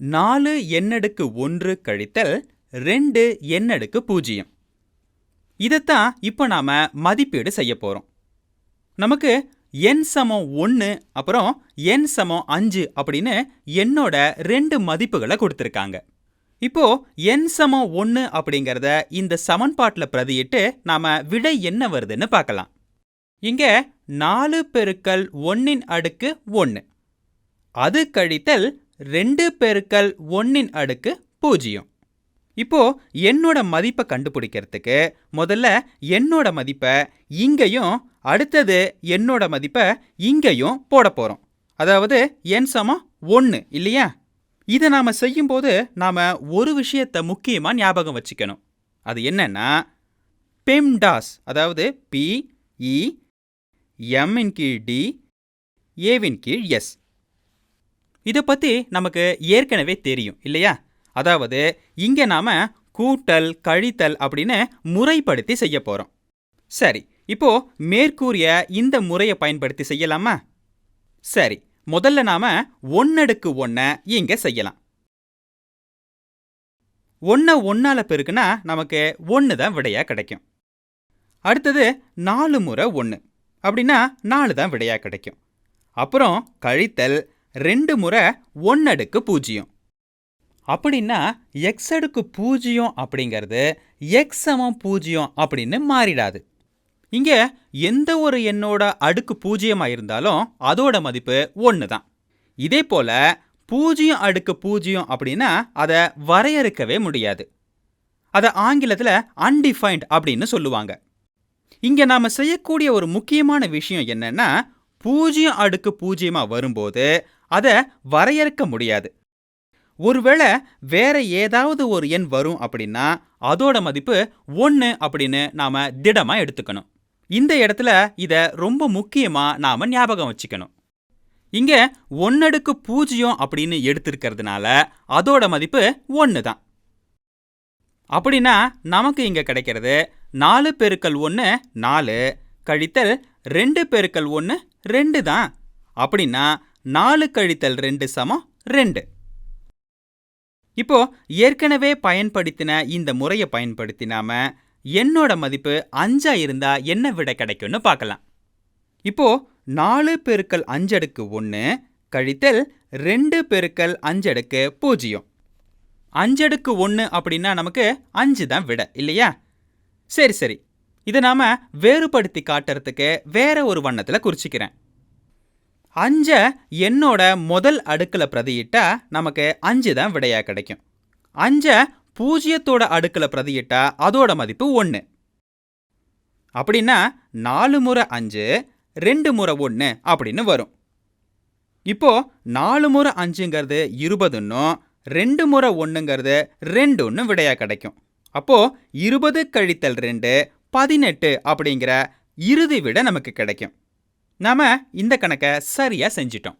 நாலு எண்ணடுக்கு ஒன்று கழித்தல் ரெண்டு எண்ணடுக்கு பூஜ்ஜியம். இதைத்தான் இப்போ நாம மதிப்பீடு செய்ய போறோம். நமக்கு என் சமம் ஒன்று அப்புறம் என் சமம் அஞ்சு அப்படின்னு எண்ணோட ரெண்டு மதிப்புகளை கொடுத்துருக்காங்க. இப்போ என் சமம் ஒன்று அப்படிங்கிறத இந்த சமன்பாட்டில் பிரதியிட்டு நாம விடை என்ன வருதுன்னு பார்க்கலாம். இங்க நாலு பெருக்கல் ஒன்னின் அடுக்கு ஒன்று அது கழித்தல் ரெண்டு பெருக்கல் ஒன்னின் அடுக்கு பூஜ்ஜியம். இப்போ என்னோட மதிப்பை கண்டுபிடிக்கிறதுக்கு முதல்ல என்னோட மதிப்பை இங்கேயும் அடுத்தது என்னோட மதிப்பை இங்கேயும் போட போகிறோம் அதாவது என் சமம் ஒன்று இல்லையா? இதை நாம் செய்யும்போது நாம் ஒரு விஷயத்தை முக்கியமாக ஞாபகம் வச்சுக்கணும். அது என்னன்னா பெம்டாஸ் அதாவது பி இ எம்மின் கீழ் டி ஏவின் கீழ் எஸ் இதை பற்றி நமக்கு ஏற்கனவே தெரியும் இல்லையா? அதாவது இங்கே நாம் கூட்டல் கழித்தல் அப்படின்னு முறைப்படுத்தி செய்ய போகிறோம் சரி இப்போ மேற்கூறிய இந்த முறையை பயன்படுத்தி செய்யலாமா? சரி முதல்ல நாம ஒன்னடுக்கு ஒன்றை இங்கே செய்யலாம். ஒன்றை ஒன்றால் பெருக்குன்னா நமக்கு ஒன்று தான் விடையா கிடைக்கும். அடுத்தது நாலு முறை ஒன்று அப்படின்னா நாலு தான் விடையாக கிடைக்கும். அப்புறம் கழித்தல் ரெண்டு முறை ஒன்னடுக்கு பூஜ்ஜியம். அப்படின்னா எக்ஸ் அடுக்கு பூஜ்ஜியம் அப்படிங்கிறது எக்ஸ் சமம் பூஜ்ஜியம் அப்படின்னு மாறிடாது. இங்கே எந்த ஒரு எண்ணோட அடுக்கு பூஜ்ஜியமாக இருந்தாலும் அதோட மதிப்பு ஒன்று தான் இதே போல் பூஜ்ஜியம் அடுக்கு பூஜ்ஜியம் அப்படின்னா அதை வரையறுக்கவே முடியாது. அதை ஆங்கிலத்தில் அன்டிஃபைன்ட் அப்படின்னு சொல்லுவாங்க. இங்கே நாம் செய்யக்கூடிய ஒரு முக்கியமான விஷயம் என்னென்னா பூஜ்ஜியம் அடுக்கு பூஜ்ஜியமாக வரும்போது அதை வரையறுக்க முடியாது. ஒருவேளை வேற ஏதாவது ஒரு எண் வரும் அப்படின்னா அதோட மதிப்பு ஒன்று அப்படின்னு நாம திடமா எடுத்துக்கணும். இந்த இடத்துல இதை ரொம்ப முக்கியமா நாம ஞாபகம் வச்சுக்கணும். இங்கே ஒன்னடுக்கு பூஜ்ஜியம் அப்படின்னு எடுத்திருக்கிறதுனால அதோட மதிப்பு ஒன்று தான் அப்படின்னா நமக்கு இங்கே கிடைக்கிறது நாலு பெருக்கல் ஒன்று நாலு கழித்தல் ரெண்டு பெருக்கல் ஒன்று ரெண்டு தான். அப்படின்னா நாலு கழித்தல் ரெண்டு சமம் ரெண்டு. இப்போ ஏற்கனவே பயன்படுத்தின இந்த முறையை பயன்படுத்தி நாம என்னோட மதிப்பு அஞ்சா இருந்தா என்ன விடை கிடைக்கும்னு பார்க்கலாம். இப்போ நாலு பெருக்கல் அஞ்சடுக்கு ஒன்று கழித்தல் ரெண்டு பெருக்கல் அஞ்சடுக்கு பூஜ்ஜியம். அஞ்சடுக்கு ஒன்று அப்படின்னா நமக்கு அஞ்சு தான் விடை இல்லையா? சரி சரி. இதை நாம் வேறுபடுத்தி காட்டுறதுக்கு வேற ஒரு வண்ணத்தில் குறிச்சிக்கிறேன். அஞ்ச என்னோட முதல் அடுக்கில் பிரதியிட்டா நமக்கு அஞ்சு தான் விடையா கிடைக்கும். அஞ்ச பூஜ்ஜியத்தோட அடுக்கில் பிரதியிட்டால் அதோட மதிப்பு ஒன்று அப்படின்னா நாலு முறை அஞ்சு ரெண்டு முறை ஒன்று அப்படின்னு வரும். இப்போ நாலு முறை அஞ்சுங்கிறது இருபதுன்னும் ரெண்டு முறை ஒன்றுங்கிறது ரெண்டு ஒன்று விடையா கிடைக்கும். அப்போது இருபது கழித்தல் ரெண்டு பதினெட்டு அப்படிங்கிற இறுதி விட நமக்கு கிடைக்கும். நாம இந்த கணக்கை சரியா செஞ்சிட்டோம்.